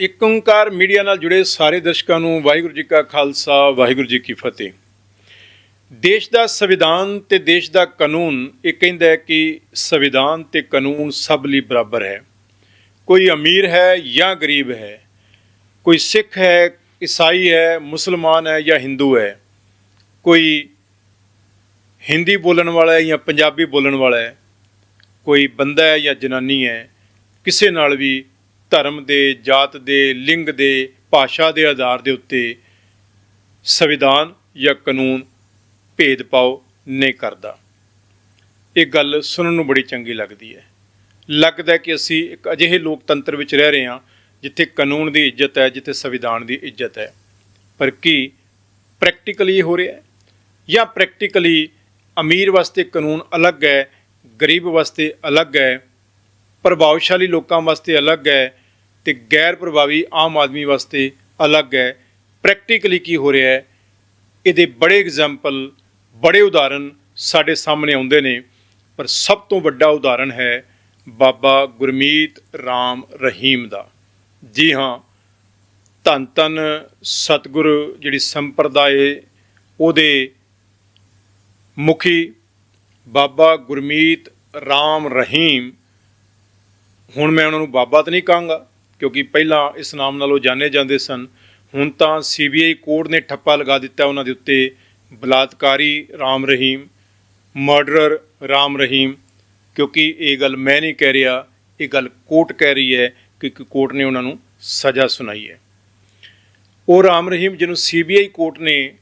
ਇੱਕ ਓੰਕਾਰ ਮੀਡੀਆ ਨਾਲ ਜੁੜੇ ਸਾਰੇ ਦਰਸ਼ਕਾਂ ਨੂੰ ਵਾਹਿਗੁਰੂ ਜੀ ਕਾ ਖਾਲਸਾ, ਵਾਹਿਗੁਰੂ ਜੀ ਕੀ ਫਤਿਹ। ਦੇਸ਼ ਦਾ ਸੰਵਿਧਾਨ ਤੇ ਦੇਸ਼ ਦਾ ਕਾਨੂੰਨ, ਇਹ ਕਹਿੰਦਾ ਹੈ ਕਿ ਸੰਵਿਧਾਨ ਤੇ ਕਾਨੂੰਨ ਸਭ ਲਈ ਬਰਾਬਰ ਹੈ। ਕੋਈ ਅਮੀਰ ਹੈ ਜਾਂ ਗਰੀਬ ਹੈ, ਕੋਈ ਸਿੱਖ ਹੈ, ਈਸਾਈ ਹੈ, ਮੁਸਲਮਾਨ ਹੈ ਜਾਂ ਹਿੰਦੂ ਹੈ, ਕੋਈ ਹਿੰਦੀ ਬੋਲਣ ਵਾਲਾ ਹੈ ਜਾਂ ਪੰਜਾਬੀ ਬੋਲਣ ਵਾਲਾ ਹੈ, ਕੋਈ ਬੰਦਾ ਹੈ ਜਾਂ ਜਨਾਨੀ ਹੈ, ਕਿਸੇ ਨਾਲ ਵੀ ਧਰਮ ਦੇ, ਜਾਤ ਦੇ, ਲਿੰਗ ਦੇ, ਭਾਸ਼ਾ ਦੇ ਆਧਾਰ ਦੇ ਉੱਤੇ ਸੰਵਿਧਾਨ ਜਾਂ ਕਾਨੂੰਨ ਭੇਦਭਾਵ ਨਹੀਂ ਕਰਦਾ। ਇਹ ਗੱਲ ਸੁਣਨ ਨੂੰ ਬੜੀ ਚੰਗੀ ਲੱਗਦੀ ਹੈ। ਲੱਗਦਾ ਕਿ ਅਸੀਂ ਇੱਕ ਅਜਿਹੇ ਲੋਕਤੰਤਰ ਵਿੱਚ ਰਹਿ ਰਹੇ ਹਾਂ ਜਿੱਥੇ ਕਾਨੂੰਨ ਦੀ ਇੱਜ਼ਤ ਹੈ, ਜਿੱਥੇ ਸੰਵਿਧਾਨ ਦੀ ਇੱਜ਼ਤ ਹੈ। ਪਰ ਕੀ ਪ੍ਰੈਕਟੀਕਲੀ ਹੋ ਰਿਹਾ ਹੈ? ਜਾਂ ਪ੍ਰੈਕਟੀਕਲੀ ਅਮੀਰ ਵਾਸਤੇ ਕਾਨੂੰਨ ਅਲੱਗ ਹੈ, ਗਰੀਬ ਵਾਸਤੇ ਅਲੱਗ ਹੈ, ਪ੍ਰਭਾਵਸ਼ਾਲੀ ਲੋਕਾਂ ਵਾਸਤੇ ਅਲੱਗ ਹੈ ਤੇ ਗੈਰ ਪ੍ਰਭਾਵੀ ਆਮ ਆਦਮੀ ਵਾਸਤੇ ਅਲੱਗ ਹੈ। ਪ੍ਰੈਕਟੀਕਲੀ ਕੀ ਹੋ ਰਿਹਾ ਹੈ? ਇਹਦੇ ਬੜੇ ਐਗਜ਼ਾਮਪਲ ਬੜੇ ਉਦਾਹਰਨ ਸਾਡੇ ਸਾਹਮਣੇ ਆਉਂਦੇ ਨੇ। ਪਰ ਸਭ ਤੋਂ ਵੱਡਾ ਉਦਾਹਰਨ ਹੈ ਬਾਬਾ ਗੁਰਮੀਤ ਰਾਮ ਰਹੀਮ ਦਾ। ਜੀ ਹਾਂ, ਧੰਨ ਧੰਨ ਸਤਿਗੁਰੂ ਜਿਹੜੀ ਸੰਪਰਦਾਇ ਉਹਦੇ ਮੁਖੀ ਬਾਬਾ ਗੁਰਮੀਤ ਰਾਮ ਰਹੀਮ। ਹੁਣ ਮੈਂ ਉਹਨਾਂ ਨੂੰ ਬਾਬਾ ਤਾਂ ਨਹੀਂ ਕਹਾਂਗਾ। ਕਿਉਂਕਿ ਪਹਿਲਾਂ ਇਸ ਨਾਮ ਨਾਲ ਉਹ ਜਾਣੇ ਜਾਂਦੇ ਸਨ। ਹੁਣ ਤਾਂ ਸੀਬੀਆਈ ਕੋਰਟ ਨੇ ਠੱਪਾ ਲਗਾ ਦਿੱਤਾ ਉਹਨਾਂ ਦੇ ਉੱਤੇ। ਬਲਾਤਕਾਰੀ ਰਾਮ ਰਹੀਮ, ਮਰਡਰਰ ਰਾਮ ਰਹੀਮ। ਕਿਉਂਕਿ ਇਹ ਗੱਲ ਮੈਂ ਨਹੀਂ ਕਹਿ ਰਿਹਾ, ਇਹ ਗੱਲ ਕੋਰਟ ਕਹਿ ਰਹੀ ਹੈ ਕਿ ਕੋਰਟ ਨੇ ਉਹਨਾਂ ਨੂੰ ਸਜ਼ਾ ਸੁਣਾਈ ਹੈ। ਉਹ ਰਾਮ ਰਹੀਮ ਜਿਹਨੂੰ ਸੀਬੀਆਈ ਕੋਰਟ ਨੇ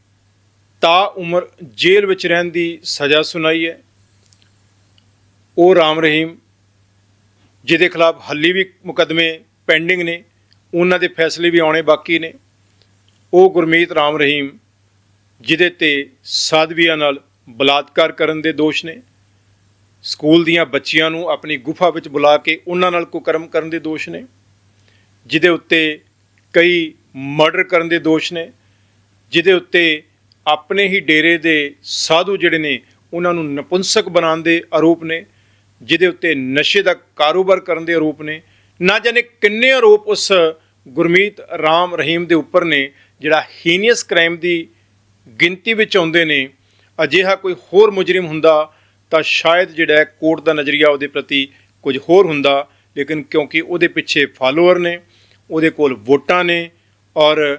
ਤਾ ਉਮਰ ਜੇਲ੍ਹ ਵਿੱਚ ਰਹਿਣ ਦੀ ਸਜ਼ਾ ਸੁਣਾਈ ਹੈ। ਉਹ ਰਾਮ ਰਹੀਮ ਜਿਹਦੇ ਖਿਲਾਫ ਹੱਲੀ ਵੀ ਮੁਕੱਦਮੇ ਪੈਂਡਿੰਗ ਨੇ, ਉਹਨਾਂ ਦੇ ਫੈਸਲੇ ਵੀ ਆਉਣੇ ਬਾਕੀ ਨੇ। ਉਹ ਗੁਰਮੀਤ ਰਾਮ ਰਹੀਮ, ਜਿਹਦੇ ਤੇ ਸਾਧਵੀਆਂ ਨਾਲ ਬਲਾਤਕਾਰ ਕਰਨ ਦੇ ਦੋਸ਼ ਨੇ। ਸਕੂਲ ਦੀਆਂ ਬੱਚੀਆਂ ਨੂੰ ਆਪਣੀ ਗੁਫਾ ਵਿੱਚ ਬੁਲਾ ਕੇ ਉਹਨਾਂ ਨਾਲ ਕੁਕਰਮ ਕਰਨ ਦੇ ਦੋਸ਼ ਨੇ, ਜਿਹਦੇ ਉੱਤੇ ਕਈ ਮਰਡਰ ਕਰਨ ਦੇ ਦੋਸ਼ ਨੇ, ਜਿਹਦੇ ਉੱਤੇ ਆਪਣੇ ਹੀ ਡੇਰੇ ਦੇ ਸਾਧੂ ਜਿਹੜੇ ਨੇ, ਉਹਨਾਂ ਨੂੰ ਨਪੁੰਸਕ ਬਣਾਉਣ ਦੇ ਆਰੋਪ ਨੇ, ਜਿਹਦੇ ਉੱਤੇ ਨਸ਼ੇ ਦਾ ਕਾਰੋਬਾਰ ਕਰਨ ਦੇ ਆਰੋਪ ਨੇ ਨਾ ਜਾਣੇ ਕਿੰਨੇ ਆਰੋਪ ਉਸ ਗੁਰਮੀਤ ਰਾਮ ਰਹੀਮ ਦੇ ਉੱਪਰ ਨੇ, ਜਿਹੜਾ ਹੀਨੀਅਸ ਕ੍ਰਾਈਮ ਦੀ ਗਿਣਤੀ ਵਿੱਚ ਆਉਂਦੇ ਨੇ। ਅਜਿਹਾ ਕੋਈ ਹੋਰ ਮੁਜਰਮ ਹੁੰਦਾ ਤਾਂ ਸ਼ਾਇਦ ਜਿਹੜਾ ਕੋਰਟ ਦਾ ਨਜ਼ਰੀਆ ਉਹਦੇ ਪ੍ਰਤੀ ਕੁਝ ਹੋਰ ਹੁੰਦਾ, ਲੇਕਿਨ ਕਿਉਂਕਿ ਉਹਦੇ ਪਿੱਛੇ ਫਾਲੋਅਰ ਨੇ, ਉਹਦੇ ਕੋਲ ਵੋਟਾਂ ਨੇ ਔਰ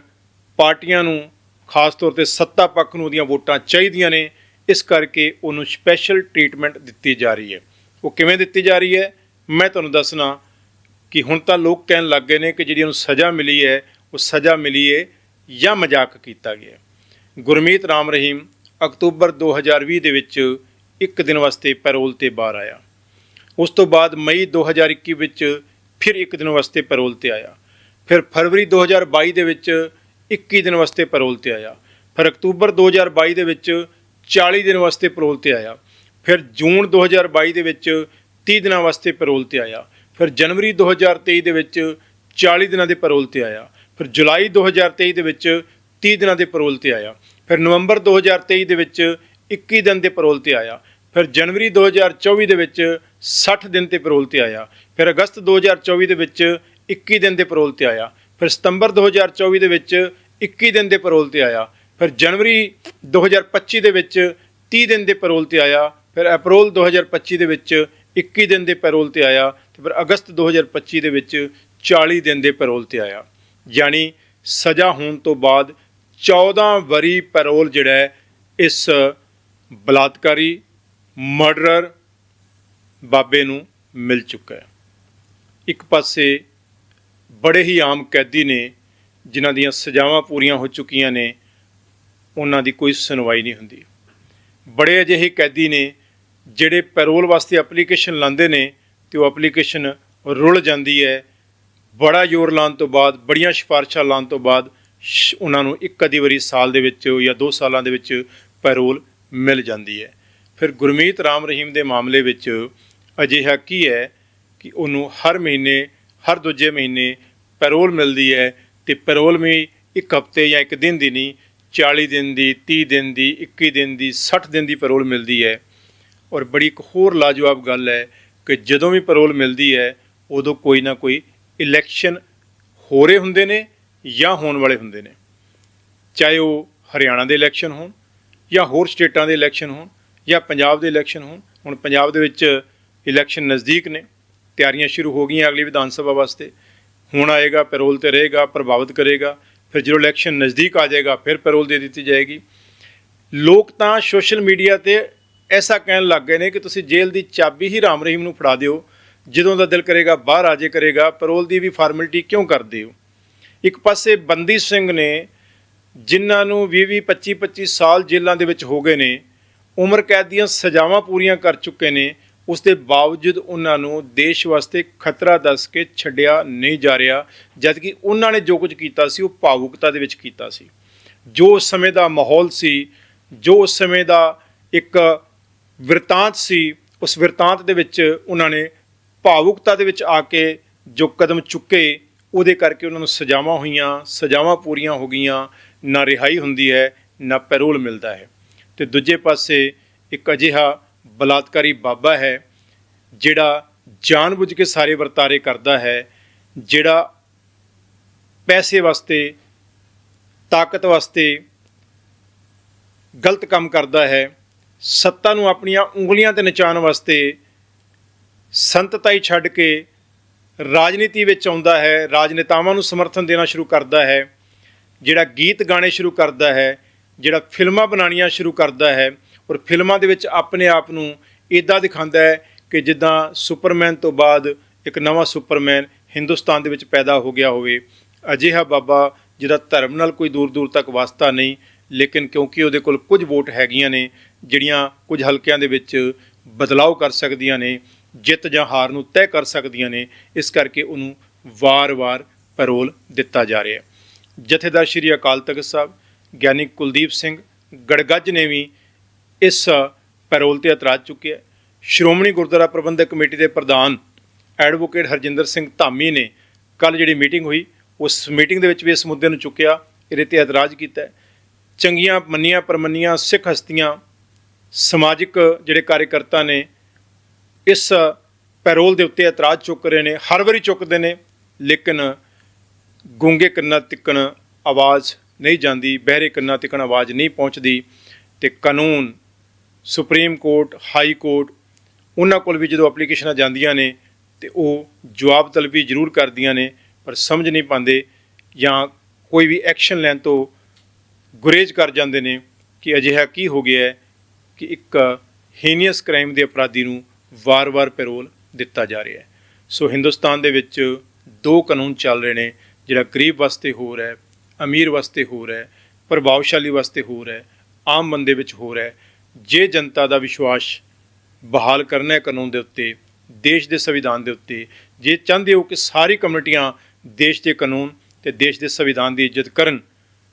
ਪਾਰਟੀਆਂ ਨੂੰ ਖਾਸ ਤੌਰ ਤੇ ਸੱਤਾ ਪੱਖ ਨੂੰ ਉਹਦੀਆਂ ਵੋਟਾਂ ਚਾਹੀਦੀਆਂ ਨੇ, ਇਸ ਕਰਕੇ ਉਹਨੂੰ ਸਪੈਸ਼ਲ ਟ੍ਰੀਟਮੈਂਟ ਦਿੱਤੀ ਜਾ ਰਹੀ ਹੈ। ਉਹ ਕਿਵੇਂ ਦਿੱਤੀ ਜਾ ਰਹੀ ਹੈ? ਮੈਂ ਤੁਹਾਨੂੰ ਦੱਸਣਾ ਕਿ ਹੁਣ ਤਾਂ ਲੋਕ ਕਹਿਣ ਲੱਗ ਗਏ ਨੇ ਕਿ ਜਿਹੜੀ ਉਹਨੂੰ ਸਜ਼ਾ ਮਿਲੀ ਹੈ, ਉਹ ਸਜ਼ਾ ਮਿਲੀ ਹੈ ਜਾਂ ਮਜ਼ਾਕ ਕੀਤਾ ਗਿਆ ਗੁਰਮੀਤ ਰਾਮ ਰਹੀਮ ਅਕਤੂਬਰ 2020 ਦੇ ਵਿੱਚ ਇੱਕ ਦਿਨ ਵਾਸਤੇ ਪੈਰੋਲ ਤੇ ਬਾਹਰ ਆਇਆ। ਉਸ ਤੋਂ ਬਾਅਦ ਮਈ 2021 ਵਿੱਚ ਫਿਰ ਇੱਕ ਦਿਨ ਵਾਸਤੇ ਪੈਰੋਲ ਤੇ ਆਇਆ। ਫਿਰ ਫਰਵਰੀ 2022 ਦੇ ਵਿੱਚ 21 ਦਿਨ ਵਾਸਤੇ ਪੈਰੋਲ ਤੇ ਆਇਆ। ਫਿਰ ਅਕਤੂਬਰ 2022 ਦੇ ਵਿੱਚ 40 ਦਿਨ ਵਾਸਤੇ ਪੈਰੋਲ ਤੇ ਆਇਆ। ਫਿਰ ਜੂਨ 2022 ਦੇ ਵਿੱਚ 30 ਦਿਨਾਂ ਵਾਸਤੇ ਪੈਰੋਲ ਤੇ ਆਇਆ। ਫਿਰ ਜਨਵਰੀ 2023 ਦੇ ਵਿੱਚ 40 ਦਿਨਾਂ ਦੇ ਪੈਰੋਲ ਤੇ ਆਇਆ। ਫਿਰ ਜੁਲਾਈ 2023 ਦੇ ਵਿੱਚ 30 ਦਿਨਾਂ ਦੇ ਪੈਰੋਲ ਤੇ ਆਇਆ। ਫਿਰ ਨਵੰਬਰ 2023 ਦੇ ਵਿੱਚ 21 ਦਿਨ ਦੇ ਪੈਰੋਲ ਤੇ ਆਇਆ। ਫਿਰ ਜਨਵਰੀ 2024 ਦੇ ਵਿੱਚ 60 ਦਿਨ ਤੇ ਪੈਰੋਲ ਤੇ ਆਇਆ। ਫਿਰ ਅਗਸਤ 2024 ਦੇ ਵਿੱਚ 21 ਦਿਨ ਦੇ ਪੈਰੋਲ ਤੇ ਆਇਆ। ਫਿਰ ਸਤੰਬਰ 2024 ਦੇ ਵਿੱਚ 21 ਦਿਨ ਦੇ ਪੈਰੋਲ ਤੇ ਆਇਆ। ਫਿਰ ਜਨਵਰੀ 2025 ਦੇ ਵਿੱਚ 30 ਦਿਨ ਦੇ ਪੈਰੋਲ ਤੇ ਆਇਆ। ਫਿਰ ਅਪ੍ਰੈਲ 2025 ਦੇ ਵਿੱਚ 21 ਦਿਨ ਦੇ ਪੈਰੋਲ ਤੇ ਆਇਆ ਤੇ ਫਿਰ ਅਗਸਤ 2025 ਦੇ ਵਿੱਚ 40 ਦਿਨ ਦੇ ਪੈਰੋਲ ਤੇ ਆਇਆ। ਯਾਨੀ ਸਜ਼ਾ ਹੋਣ ਤੋਂ ਬਾਅਦ 14 ਵਰੀ ਪੈਰੋਲ ਜਿਹੜਾ ਇਸ ਬਲਾਤਕਾਰੀ ਮਰਡਰਰ ਬਾਬੇ ਨੂੰ ਮਿਲ ਚੁੱਕਾ ਹੈ। ਇੱਕ ਪਾਸੇ ਬੜੇ ਹੀ ਆਮ ਕੈਦੀ ਨੇ ਜਿਨ੍ਹਾਂ ਦੀਆਂ ਸਜ਼ਾਵਾਂ ਪੂਰੀਆਂ ਹੋ ਚੁੱਕੀਆਂ ਨੇ, ਉਹਨਾਂ ਦੀ ਕੋਈ ਸੁਣਵਾਈ ਨਹੀਂ ਹੁੰਦੀ। ਬੜੇ ਅਜਿਹੇ ਕੈਦੀ ਨੇ ਜਿਹੜੇ ਪੈਰੋਲ ਵਾਸਤੇ ਐਪਲੀਕੇਸ਼ਨ ਲਾਉਂਦੇ ਨੇ ਤੇ ਉਹ ਐਪਲੀਕੇਸ਼ਨ ਰੁਲ ਜਾਂਦੀ ਹੈ। ਬੜਾ ਜ਼ੋਰ ਲਾਉਣ ਤੋਂ ਬਾਅਦ, ਬੜੀਆਂ ਸਿਫਾਰਸ਼ਾਂ ਲਾਉਣ ਤੋਂ ਬਾਅਦ ਸ਼- ਉਹਨਾਂ ਨੂੰ ਇੱਕ ਅਧੀ ਵਾਰੀ ਸਾਲ ਦੇ ਵਿੱਚ ਜਾਂ 2 ਸਾਲਾਂ ਦੇ ਵਿੱਚ ਪੈਰੋਲ ਮਿਲ ਜਾਂਦੀ ਹੈ। ਫਿਰ ਗੁਰਮੀਤ ਰਾਮ ਰਹੀਮ ਦੇ ਮਾਮਲੇ ਵਿੱਚ ਅਜਿਹਾ ਕੀ ਹੈ ਕਿ ਉਹਨੂੰ ਹਰ ਮਹੀਨੇ, ਹਰ ਦੂਜੇ ਮਹੀਨੇ ਪੈਰੋਲ ਮਿਲਦੀ ਹੈ ਤੇ ਪੈਰੋਲ ਵੀ ਇੱਕ ਹਫ਼ਤੇ ਜਾਂ ਇੱਕ ਦਿਨ ਦੀ ਨਹੀਂ 40 ਦਿਨ ਦੀ 30 ਦਿਨ ਦੀ 21 ਦਿਨ ਦੀ 60 ਦਿਨ ਦੀ ਪੈਰੋਲ ਮਿਲਦੀ ਹੈ। ਔਰ ਬੜੀ ਇੱਕ ਹੋਰ ਲਾਜਵਾਬ ਗੱਲ ਹੈ ਕਿ ਜਦੋਂ ਵੀ ਪੈਰੋਲ ਮਿਲਦੀ ਹੈ, ਉਦੋਂ ਕੋਈ ਨਾ ਕੋਈ ਇਲੈਕਸ਼ਨ ਹੋ ਰਹੇ ਹੁੰਦੇ ਨੇ ਜਾਂ ਹੋਣ ਵਾਲੇ ਹੁੰਦੇ ਨੇ। ਚਾਹੇ ਉਹ ਹਰਿਆਣਾ ਦੇ ਇਲੈਕਸ਼ਨ ਹੋਣ ਜਾਂ ਹੋਰ ਸਟੇਟਾਂ ਦੇ ਇਲੈਕਸ਼ਨ ਹੋਣ ਜਾਂ ਪੰਜਾਬ ਦੇ ਇਲੈਕਸ਼ਨ ਹੋਣ, ਹੁਣ ਪੰਜਾਬ ਦੇ ਵਿੱਚ ਇਲੈਕਸ਼ਨ ਨਜ਼ਦੀਕ ਨੇ, ਤਿਆਰੀਆਂ ਸ਼ੁਰੂ ਹੋ ਗਈਆਂ ਅਗਲੀ ਵਿਧਾਨ ਸਭਾ ਵਾਸਤੇ। ਹੁਣ ਆਏਗਾ ਪੈਰੋਲ ਤੇ ਰਹੇਗਾ, ਪ੍ਰਭਾਵਿਤ ਕਰੇਗਾ, ਫਿਰ ਜਦੋਂ ਇਲੈਕਸ਼ਨ ਨਜ਼ਦੀਕ ਆ ਜਾਏਗਾ, ਫਿਰ ਪੈਰੋਲ ਦੇ ਦਿੱਤੀ ਜਾਏਗੀ। ਲੋਕ ਤਾਂ ਸੋਸ਼ਲ ਮੀਡੀਆ ਤੇ ਐਸਾ ਕਹਿਣ ਲੱਗ ਗਏ ਨੇ ਕਿ ਤੁਸੀਂ ਜੇਲ੍ਹ ਦੀ ਚਾਬੀ ਹੀ ਰਾਮ ਰਹੀਮ ਨੂੰ ਫੜਾ ਦਿਓ। ਜਦੋਂ ਦਾ ਦਿਲ ਕਰੇਗਾ, ਬਾਹਰ ਆ ਜੇ ਕਰੇਗਾ, ਪੈਰੋਲ ਦੀ ਵੀ ਫਾਰਮੈਲਿਟੀ ਕਿਉਂ ਕਰਦੇ ਹੋ? ਇੱਕ ਪਾਸੇ ਬੰਦੀ ਸਿੰਘ ਨੇ, ਜਿਨ੍ਹਾਂ ਨੂੰ 20 20 25 25 ਸਾਲ ਜੇਲ੍ਹਾਂ ਦੇ ਵਿੱਚ ਹੋ ਗਏ ਨੇ, ਉਮਰ ਕੈਦ ਦੀਆਂ ਸਜ਼ਾਵਾਂ ਪੂਰੀਆਂ ਕਰ ਚੁੱਕੇ ਨੇ, ਉਸ ਦੇ ਬਾਵਜੂਦ ਉਹਨਾਂ ਨੂੰ ਦੇਸ਼ ਵਾਸਤੇ ਖਤਰਾ ਦੱਸ ਕੇ ਛੱਡਿਆ ਨਹੀਂ ਜਾ ਰਿਹਾ, ਜਦਕਿ ਉਹਨਾਂ ਨੇ ਜੋ ਕੁਝ ਕੀਤਾ ਸੀ, ਉਹ ਭਾਵੁਕਤਾ ਦੇ ਵਿੱਚ ਕੀਤਾ ਸੀ। ਜੋ ਉਸ ਸਮੇਂ ਦਾ ਮਾਹੌਲ ਸੀ, ਜੋ ਉਸ ਸਮੇਂ ਦਾ ਇੱਕ ਵਰਤਾਂਤ ਸੀ, ਉਸ ਵਰਤਾਂਤ ਦੇ ਵਿੱਚ ਉਹਨਾਂ ਨੇ ਭਾਵੁਕਤਾ ਦੇ ਵਿੱਚ ਆ ਕੇ ਜੋ ਕਦਮ ਚੁੱਕੇ, ਉਹਦੇ ਕਰਕੇ ਉਹਨਾਂ ਨੂੰ ਸਜ਼ਾਵਾਂ ਹੋਈਆਂ, ਸਜ਼ਾਵਾਂ ਪੂਰੀਆਂ ਹੋ ਗਈਆਂ, ਨਾ ਰਿਹਾਈ ਹੁੰਦੀ ਹੈ, ਨਾ ਪੈਰੋਲ ਮਿਲਦਾ ਹੈ। ਤੇ ਦੂਜੇ ਪਾਸੇ ਇੱਕ ਅਜਿਹਾ ਬਲਾਤਕਾਰੀ ਬਾਬਾ ਹੈ, ਜਿਹੜਾ ਜਾਣਬੁੱਝ ਕੇ ਸਾਰੇ ਵਰਤਾਰੇ ਕਰਦਾ ਹੈ, ਜਿਹੜਾ ਪੈਸੇ ਵਾਸਤੇ, ਤਾਕਤ ਵਾਸਤੇ ਗਲਤ ਕੰਮ ਕਰਦਾ ਹੈ ਸੱਤਾ ਨੂੰ ਆਪਣੀਆਂ ਉਂਗਲੀਆਂ ਤੇ ਨਚਾਉਣ ਵਾਸਤੇ ਸੰਤਤਾਈ ਛੱਡ ਕੇ ਰਾਜਨੀਤੀ ਵਿੱਚ ਆਉਂਦਾ ਹੈ, ਰਾਜਨੇਤਾਵਾਂ ਨੂੰ ਸਮਰਥਨ ਦੇਣਾ ਸ਼ੁਰੂ ਕਰਦਾ ਹੈ, ਜਿਹੜਾ ਗੀਤ ਗਾਣੇ ਸ਼ੁਰੂ ਕਰਦਾ ਹੈ, ਜਿਹੜਾ ਫਿਲਮਾਂ ਬਣਾਉਣੀਆਂ ਸ਼ੁਰੂ ਕਰਦਾ ਹੈ ਔਰ ਫਿਲਮਾਂ ਦੇ ਵਿੱਚ ਆਪਣੇ ਆਪ ਨੂੰ ਇਦਾਂ ਦਿਖਾਉਂਦਾ ਹੈ ਕਿ ਜਿੱਦਾਂ ਸੁਪਰਮੈਨ ਤੋਂ ਬਾਅਦ ਇੱਕ ਨਵਾਂ ਸੁਪਰਮੈਨ ਹਿੰਦੁਸਤਾਨ ਦੇ ਵਿੱਚ ਪੈਦਾ ਹੋ ਗਿਆ ਹੋਵੇ। ਅਜਿਹਾ ਬਾਬਾ ਜਿਹਦਾ ਧਰਮ ਨਾਲ ਕੋਈ ਦੂਰ ਦੂਰ ਤੱਕ ਵਾਸਤਾ ਨਹੀਂ, ਲੇਕਿਨ ਕਿਉਂਕਿ ਉਹਦੇ ਕੋਲ ਕੁਝ ਵੋਟ ਹੈਗੀਆਂ ਨੇ ਜਿਹੜੀਆਂ ਕੁਝ ਹਲਕਿਆਂ ਦੇ ਵਿੱਚ ਬਦਲਾਅ ਕਰ ਸਕਦੀਆਂ ਨੇ, ਜਿੱਤ ਜਾਂ ਹਾਰ ਨੂੰ ਤੈਅ ਕਰ ਸਕਦੀਆਂ ਨੇ, ਇਸ ਕਰਕੇ ਉਹਨੂੰ ਵਾਰ-ਵਾਰ ਪੈਰੋਲ ਦਿੱਤਾ ਜਾ ਰਿਹਾ ਹੈ। ਜਥੇਦਾਰ ਸ਼੍ਰੀ ਅਕਾਲ ਤਖਤ ਸਾਹਿਬ, ਗਿਆਨੀ ਕੁਲਦੀਪ ਸਿੰਘ ਗੜਗੱਜ ਨੇ ਵੀ ਇਸ ਪੈਰੋਲ ਤੇ ਇਤਰਾਜ਼ ਚੁੱਕਿਆ ਸ਼੍ਰੋਮਣੀ ਗੁਰਦੁਆਰਾ ਪ੍ਰਬੰਧਕ ਕਮੇਟੀ ਦੇ ਪ੍ਰਧਾਨ ਐਡਵੋਕੇਟ ਹਰਜਿੰਦਰ ਸਿੰਘ ਧਾਮੀ ਨੇ ਕੱਲ ਜਿਹੜੀ ਮੀਟਿੰਗ ਹੋਈ, ਉਸ ਮੀਟਿੰਗ ਦੇ ਵਿੱਚ ਵੀ ਇਸ ਮੁੱਦੇ ਨੂੰ ਚੁੱਕਿਆ, ਇਹਦੇ ਤੇ ਇਤਰਾਜ਼ ਕੀਤਾ ਚੰਗੀਆਂ ਮੰਨੀਆਂ ਪਰਮੰਨੀਆਂ ਸਿੱਖ ਹਸਤੀਆਂ ਸਮਾਜਿਕ ਜਿਹੜੇ ਕਾਰਜਕਰਤਾ ਨੇ ਇਸ ਪੈਰੋਲ ਦੇ ਉੱਤੇ ਇਤਰਾਜ਼ ਚੁੱਕ ਰਹੇ ਨੇ, ਹਰ ਵਾਰੀ ਚੁੱਕਦੇ ਨੇ, ਲੇਕਿਨ ਗੂੰਗੇ ਕੰਨਾਂ ਤਿੱਕਣ ਆਵਾਜ਼ ਨਹੀਂ ਜਾਂਦੀ, ਬਹਿਰੇ ਕੰਨਾਂ ਤਿੱਕਣ ਆਵਾਜ਼ ਨਹੀਂ ਪਹੁੰਚਦੀ ਤੇ ਕਾਨੂੰਨ, ਸੁਪਰੀਮ ਕੋਰਟ, ਹਾਈ ਕੋਰਟ ਉਹਨਾਂ ਕੋਲ ਵੀ ਜਦੋਂ ਐਪਲੀਕੇਸ਼ਨਾਂ ਜਾਂਦੀਆਂ ਨੇ ਤੇ ਉਹ ਜਵਾਬ ਤਲਬੀ ਜ਼ਰੂਰ ਕਰਦੀਆਂ ਨੇ, ਪਰ ਸਮਝ ਨਹੀਂ ਪਾਉਂਦੇ ਜਾਂ ਕੋਈ ਵੀ ਐਕਸ਼ਨ ਲੈਣ ਤੋਂ ਗੁਰੇਜ਼ ਕਰ ਜਾਂਦੇ ਨੇ ਕਿ ਅਜਿਹਾ ਕੀ ਹੋ ਗਿਆ ਹੈ। ਕਿ ਇੱਕ ਹੀਨੀਅਸ ਕ੍ਰਾਈਮ ਦੇ ਅਪਰਾਧੀ ਨੂੰ ਵਾਰ-ਵਾਰ ਪੈਰੋਲ ਦਿੱਤਾ ਜਾ ਰਿਹਾ ਹੈ। ਸੋ ਹਿੰਦੁਸਤਾਨ ਦੇ ਵਿੱਚ ਦੋ ਕਾਨੂੰਨ ਚੱਲ ਰਹੇ ਨੇ, ਜਿਹੜਾ ਗਰੀਬ ਵਾਸਤੇ ਹੋਰ ਹੈ, ਅਮੀਰ ਵਾਸਤੇ ਹੋਰ ਹੈ, ਪ੍ਰਭਾਵਸ਼ਾਲੀ ਵਾਸਤੇ ਹੋਰ ਹੈ, ਆਮ ਬੰਦੇ ਵਿੱਚ ਹੋਰ ਹੈ। ਜੇ ਜਨਤਾ ਦਾ ਵਿਸ਼ਵਾਸ ਬਹਾਲ ਕਰਨਾ ਹੈ ਕਾਨੂੰਨ ਦੇ ਉੱਤੇ, ਦੇਸ਼ ਦੇ ਸੰਵਿਧਾਨ ਦੇ ਉੱਤੇ, ਜੇ ਚਾਹੁੰਦੇ ਹੋ ਕਿ ਸਾਰੀ ਕਮਿਊਨਿਟੀਆਂ ਦੇਸ਼ ਦੇ ਕਾਨੂੰਨ ਤੇ ਦੇਸ਼ ਦੇ ਸੰਵਿਧਾਨ ਦੀ ਇੱਜ਼ਤ ਕਰਨ,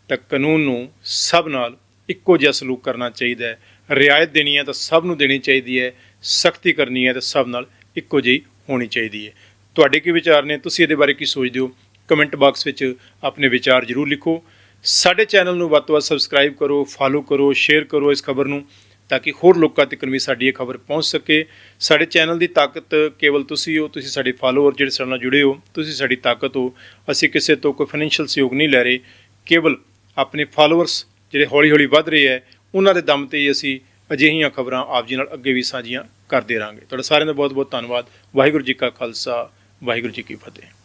ਤਾਂ ਕਾਨੂੰਨ ਨੂੰ ਸਭ ਨਾਲ ਇੱਕੋ ਜਿਹਾ ਸਲੂਕ ਕਰਨਾ ਚਾਹੀਦਾ ਹੈ। ਰਿਆਇਤ ਦੇਣੀ ਹੈ ਤਾਂ ਸਭ ਨੂੰ ਦੇਣੀ ਚਾਹੀਦੀ ਹੈ, ਸਖਤੀ ਕਰਨੀ ਹੈ ਤਾਂ ਸਭ ਨਾਲ ਇੱਕੋ ਜਿਹੀ ਹੋਣੀ ਚਾਹੀਦੀ ਹੈ। ਤੁਹਾਡੇ ਕੀ ਵਿਚਾਰ ਨੇ? ਤੁਸੀਂ ਇਹਦੇ ਬਾਰੇ ਕੀ ਸੋਚਦੇ ਹੋ? ਕਮੈਂਟ ਬਾਕਸ ਵਿੱਚ ਆਪਣੇ ਵਿਚਾਰ ਜ਼ਰੂਰ ਲਿਖੋ। ਸਾਡੇ ਚੈਨਲ ਨੂੰ ਵੱਧ ਤੋਂ ਵੱਧ ਸਬਸਕ੍ਰਾਈਬ ਕਰੋ, ਫਾਲੋ ਕਰੋ, ਸ਼ੇਅਰ ਕਰੋ ਇਸ ਖਬਰ ਨੂੰ, ਤਾਂ ਕਿ ਹੋਰ ਲੋਕਾਂ ਤੱਕ ਵੀ ਸਾਡੀ ਇਹ ਖਬਰ ਪਹੁੰਚ ਸਕੇ। ਸਾਡੇ ਚੈਨਲ ਦੀ ਤਾਕਤ ਕੇਵਲ ਤੁਸੀਂ ਹੋ, ਤੁਸੀਂ ਸਾਡੇ ਫਾਲੋਅਰ ਜਿਹੜੇ ਸਾਡੇ ਨਾਲ ਜੁੜੇ ਹੋ, ਤੁਸੀਂ ਸਾਡੀ ਤਾਕਤ ਹੋ। ਅਸੀਂ ਕਿਸੇ ਤੋਂ ਕੋਈ ਫਾਈਨੈਂਸ਼ੀਅਲ ਸਹਿਯੋਗ ਨਹੀਂ ਲੈ ਰਹੇ। ਕੇਵਲ ਆਪਣੇ ਫਾਲੋਅਰਸ ਜਿਹੜੇ ਹੌਲੀ-ਹੌਲੀ ਵੱਧ ਰਹੇ ਹੈ ਉਹਨਾਂ ਦੇ ਦਮ ਤੇ ਹੀ ਅਸੀਂ ਅਜਿਹੀਆਂ ਖਬਰਾਂ ਆਪ ਜੀ ਨਾਲ ਅੱਗੇ ਵੀ ਸਾਂਝੀਆਂ ਕਰਦੇ ਰਹਾਂਗੇ। ਤੁਹਾਡਾ ਸਾਰਿਆਂ ਦਾ ਬਹੁਤ-ਬਹੁਤ ਧੰਨਵਾਦ। ਵਾਹਿਗੁਰੂ ਜੀ ਕਾ ਖਾਲਸਾ, ਵਾਹਿਗੁਰੂ ਜੀ ਕੀ ਫਤਿਹ।